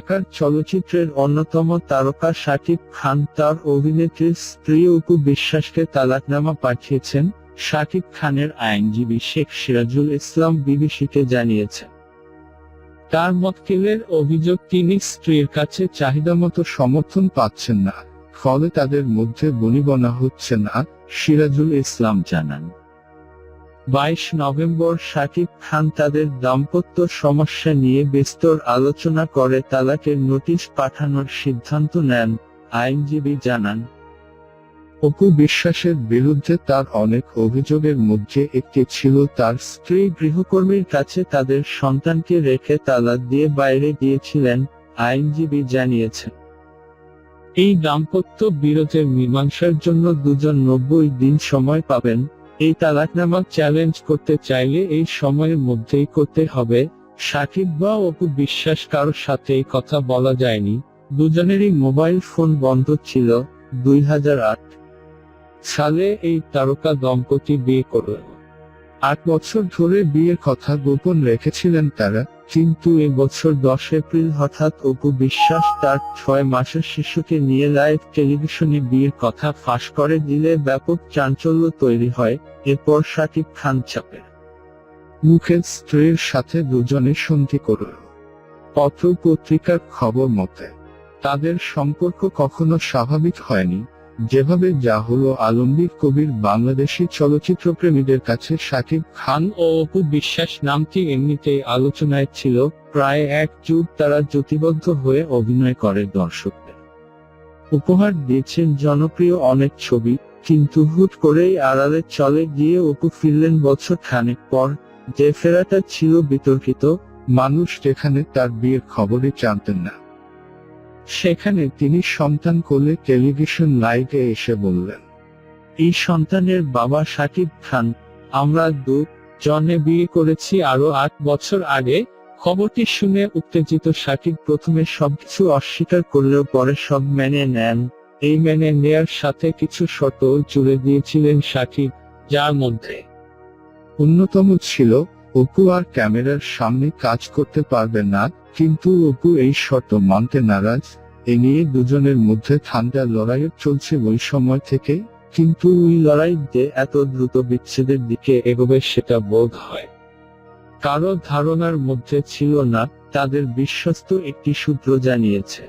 ঢাকার চলচ্চিত্রের অন্যতম তারকা শাকিব খান তার অভিনেত্রীর স্ত্রী অপু বিশ্বাসকে তালাকনামা পাঠিয়েছেন। শাকিব খানের আইনজীবী শেখ সিরাজুল ইসলাম বিবিসিকে জানিয়েছেন। তার মক্কেলের অভিযোগ, তিনি স্ত্রীর কাছে চাহিদামতো সমর্থন পাচ্ছেন না, ফলে তাদের মধ্যে বনিবনা হচ্ছে না, সিরাজুল ইসলাম জানান। বাইশ নভেম্বর শাকিব খান তাদের দাম্পত্য সমস্যা নিয়ে বিস্তর আলোচনা করে তালাকের নোটিশ পাঠানোর সিদ্ধান্ত নেন, আইনজীবী জানান। অপু বিশ্বাসের বিরুদ্ধে তার অনেক অভিযোগের মধ্যে একটি ছিল তার স্ত্রী গৃহকর্মীর কাছে তাদের সন্তানকে রেখে তালাক দিয়ে বাইরে গিয়েছিলেন, আইনজীবী জানিয়েছেন। এই দাম্পত্য বিরোধের মীমাংসার জন্য দুজন নব্বই দিন সময় পাবেন এই তালাকনামা চ্যালেঞ্জ করতে চাইলে এই সময়ের মধ্যেই করতে হবে। সাকিব বা অপু বিশ্বাস কারোর সাথে এই কথা বলা যায়নি। দুজনেরই মোবাইল ফোন বন্ধ ছিল দুই হাজার আট সালে এই তারকা দম্পতি বিয়ে করল আট বছর ধরে বিয়ের কথা গোপন রেখেছিলেন তারা। কিন্তু এ বছর দশ এপ্রিল হঠাৎ অপু বিশ্বাস তার ছয় মাসের শিশুকে নিয়ে লাইভ টেলিভিশনে বিয়ের কথা ফাঁস করে দিলে ব্যাপক চাঞ্চল্য তৈরি হয়, এরপর শাকিব খান চাপের মুখে স্ত্রীর সাথে দুজনে সন্ধি করল। পত্র পত্রিকার খবর মতে, তাদের সম্পর্ক কখনো স্বাভাবিক হয়নি। যেভাবে যা হলো আলমগীর কবির বাংলাদেশি চলচ্চিত্র প্রেমীদের কাছে শাকিব খান ও অপু বিশ্বাস নামটি এমনিতেই আলোচনায় ছিল, প্রায় এক যুগ তারা জ্যোতিবদ্ধ হয়ে অভিনয় করে দর্শকদের। উপহার দিয়েছেন জনপ্রিয় অনেক ছবি, কিন্তু হুট করেই আড়ালে চলে গিয়ে অপু ফিরলেন বছর খানেক পর, যে ফেরাটা ছিল বিতর্কিত, মানুষ যেখানে তার বিয়ের খবরই জানতেন না। সেখানে তিনি সন্তান কোলে টেলিভিশন লাইভে এসে বললেন, এই সন্তানের বাবা শাকিব খান, আমরা দু জনে বিয়ে করেছি আরও আট বছর আগে। খবরটি শুনে উত্তেজিত সাকিব প্রথমে সবকিছু অস্বীকার করলেও পরে সব মেনে নেন। এই মেনে নেয়ার সাথে কিছু শর্ত জুড়ে দিয়েছিলেন শাকিব যার মধ্যে অন্যতম ছিল অপু আর ক্যামেরার সামনে কাজ করতে পারবে না, কিন্তু অপু এই শর্ত মানতে নারাজ। এ নিয়ে দুজনের মধ্যে ঠান্ডা লড়াই চলছে ওই সময় থেকে, কিন্তু ওই লড়াই যে এত দ্রুত বিচ্ছেদের দিকে এগোবে সেটা বোধ হয়। কারও ধারণার মধ্যে ছিল না, তাদের বিশ্বস্ত একটি সূত্র জানিয়েছে।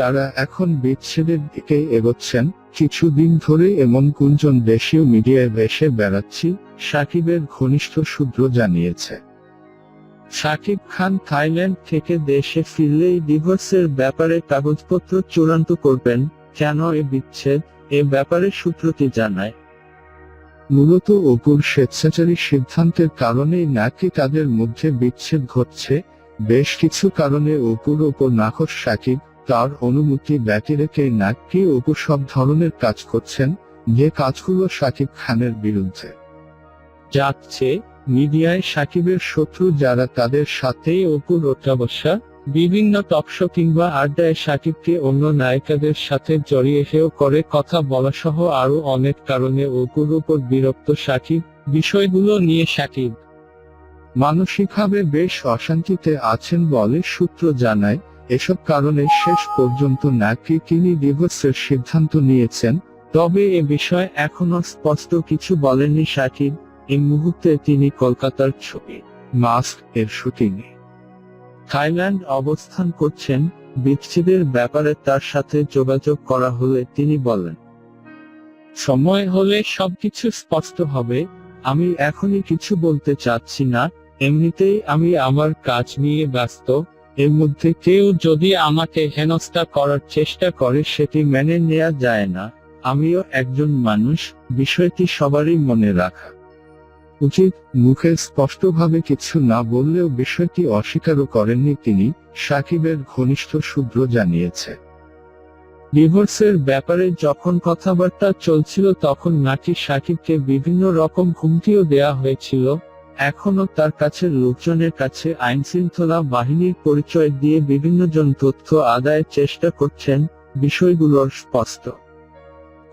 তারা এখন বিচ্ছেদের দিকে এগোচ্ছেন। কিছুদিন ধরে এমন গুঞ্জন দেশীয় মিডিয়ায় ভেসে বেড়াচ্ছি, সাকিবের ঘনিষ্ঠ সূত্র জানিয়েছে। সাকিব খান থাইল্যান্ড থেকে দেশে ফিরলেই ডিভোর্সের ব্যাপারে কাগজপত্র চূড়ান্ত করবেন, কেন এ বিচ্ছেদ? এ ব্যাপারে সূত্রটি জানায়। মূলত অপুর স্বেচ্ছাচারী সিদ্ধান্তের কারণেই নাকি তাদের মধ্যে বিচ্ছেদ ঘটছে। বেশ কিছু কারণে অপুর ওপর নাকশ সাকিব তার অনুমতি ব্যতিরেকে নাকি অপু সব ধরনের কাজ করছেন যে কাজগুলো সাকিব খানের বিরুদ্ধে। যাচ্ছে মিডিয়ায় সাকিবের শত্রু যারা তাদের সাথেই অপুর অত্যাবস্যা বিভিন্ন টকশো কিংবা আড্ডায় সাকিবকে অন্য নায়িকাদের সাথে জড়িয়ে হেও করে কথা বলা সহ আরও অনেক কারণে অপুর উপর বিরক্ত সাকিব বিষয়গুলো নিয়ে সাকিব। মানসিকভাবে বেশ অশান্তিতে আছেন বলে সূত্র জানায় এসব কারণে শেষ পর্যন্ত নাকি তিনি ডিভোর্সের সিদ্ধান্ত নিয়েছেন, তবে এ বিষয়ে এখনও স্পষ্ট কিছু বলেননি সাকিব এই মুহূর্তে তিনি কলকাতার ছবি, মাস্ক এর শুটিংয়ে থাইল্যান্ড অবস্থান করছেন, বিচ্ছেদের ব্যাপারে তার সাথে যোগাযোগ করা হলে তিনি বলেন, সময় হলে সবকিছু স্পষ্ট হবে, আমি এখনই কিছু বলতে চাচ্ছি না, এমনিতেই আমি আমার কাজ নিয়ে ব্যস্ত এর মধ্যে কেউ যদি আমাকে হেনস্থা করার চেষ্টা করে সেটি মেনে নেওয়া যায় না, আমিও একজন মানুষ, বিষয়টি সবারই মনে রাখা উচিত। মুখে স্পষ্টভাবে কিছু না বললেও বিষয়টি অস্বীকারও করেননি তিনি, সাকিবের ঘনিষ্ঠ সূত্র জানিয়েছে। ডিভোর্সের ব্যাপারে যখন কথাবার্তা চলছিল তখন নাকি সাকিবকে বিভিন্ন রকম হুমকিও দেয়া হয়েছিল এখনও তার কাছে লোকজনের কাছে আইন শৃঙ্খলা বাহিনীর পরিচয় দিয়ে বিভিন্ন জন তথ্য আদায়ের চেষ্টা করছেন, বিষয়গুলোর স্পষ্ট।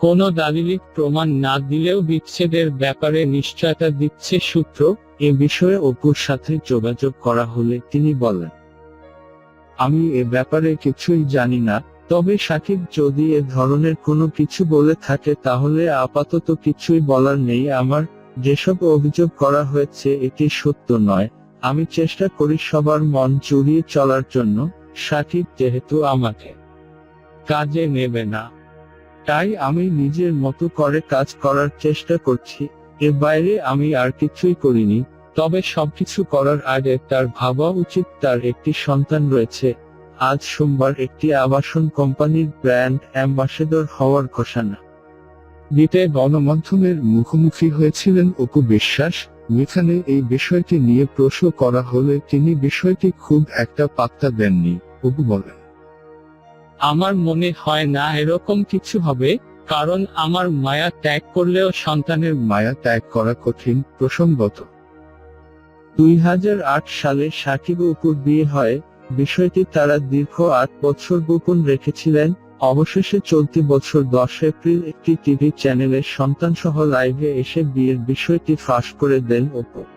কোনো দালিলিক প্রমাণ না দিলেও বিচ্ছেদের ব্যাপারে নিশ্চয়তা দিচ্ছে সূত্র, এ বিষয়ে অপুর সাথে যোগাযোগ করা হলে তিনি বলেন, আমি এ ব্যাপারে কিছুই জানি না, তবে সাকিব যদি এ ধরনের কোনো কিছু বলে থাকে তাহলে আপাতত কিছুই বলার নেই আমার যেসব অভিযোগ করা হয়েছে এটি সত্য নয়। আমি চেষ্টা করি সবার মন জুড়িয়ে চলার জন্য সাকিব যেহেতু আমাকে কাজে নেবে না। তাই আমি নিজের মতো করে কাজ করার চেষ্টা করছি। এর বাইরে আমি আর কিছুই করিনি, তবে সবকিছু করার আগে তার ভাবা উচিত তার একটি সন্তান রয়েছে। আজ সোমবার একটি আবাসন কোম্পানির ব্র্যান্ড অ্যাম্বাসেডর হওয়ার ঘোষণা। দিতে গণমাধ্যমের মুখোমুখি হয়েছিলেন অপু বিশ্বাস। যেখানে এই বিষয়টি নিয়ে প্রশ্ন করা হলে তিনি বিষয়টি খুব একটা পাত্তা দেননি। অপু বলেন আমার মনে হয় না এরকম কিছু হবে কারণ আমার মায়া ত্যাগ করলেও সন্তানের মায়া ত্যাগ করা কঠিন প্রসঙ্গত। দুই হাজার আট সালে সাকিব অপুর বিয়ে হয়। বিষয়টি তারা দীর্ঘ আট বছর গোপন রেখেছিলেন। অবশেষে চলতি বছর দশ এপ্রিল একটি টিভি চ্যানেলের সন্তানসহ লাইভে এসে বিয়ের বিষয়টি ফাঁস করে দেন অপু।